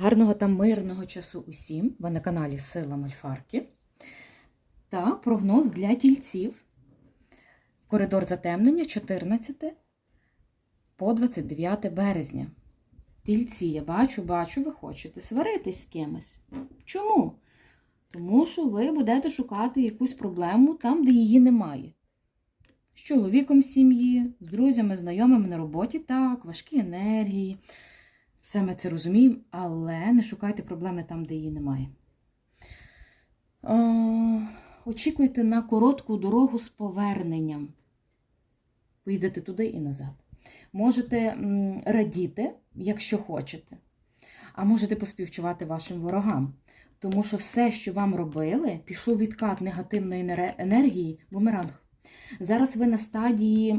Гарного та мирного часу усім. Ви на каналі Сила Мальфарки. Та прогноз для тільців. Коридор затемнення 14 по 29 березня. Тільці, я бачу, бачу, ви хочете сваритись з кимось. Чому? Тому що ви будете шукати якусь проблему там, де її немає. З чоловіком сім'ї, з друзями, знайомими на роботі, так, важкі енергії. Все ми це розуміємо, але не шукайте проблеми там, де її немає. Очікуйте на коротку дорогу з поверненням. Поїдете туди і назад. Можете радіти, якщо хочете, а можете поспівчувати вашим ворогам. Тому що все, що вам робили, пішов відкат негативної енергії, бумеранг. Зараз ви на стадії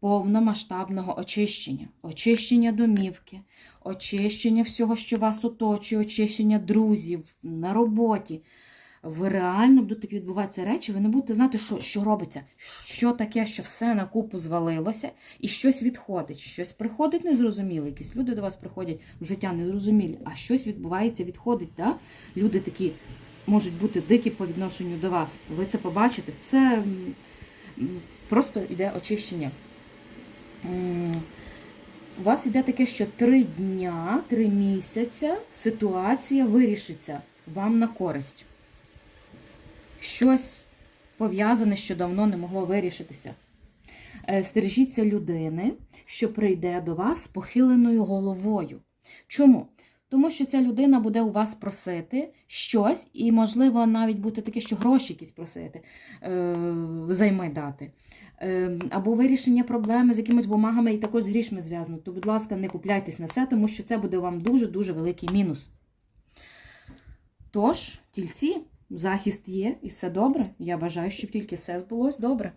повномасштабного очищення, очищення домівки, очищення всього, що вас оточує, очищення друзів на роботі. Ви реально будуть відбуватися речі, ви не будете знати, що, що робиться, що таке, що все на купу звалилося, і щось відходить, щось приходить незрозуміле. Якісь люди до вас приходять в життя незрозумілі, а щось відбувається, відходить. Да? Люди такі можуть бути дикі по відношенню до вас. Ви це побачите. Це просто йде очищення. М, У вас йде таке, що три дня, три місяця ситуація вирішиться вам на користь. Щось пов'язане, що давно не могло вирішитися. Е, Стережіться людини, що прийде до вас з похиленою головою. Чому? Тому що ця людина буде у вас просити щось, і, можливо, навіть бути таке, що гроші якісь просити, е, взайми дати. Е, Або вирішення проблеми з якимись бумагами і також з грішми зв'язано. То, будь ласка, не купляйтесь на це, тому що це буде вам дуже-дуже великий мінус. Тож, тільці, захист є і все добре. Я бажаю, щоб тільки все збулось добре.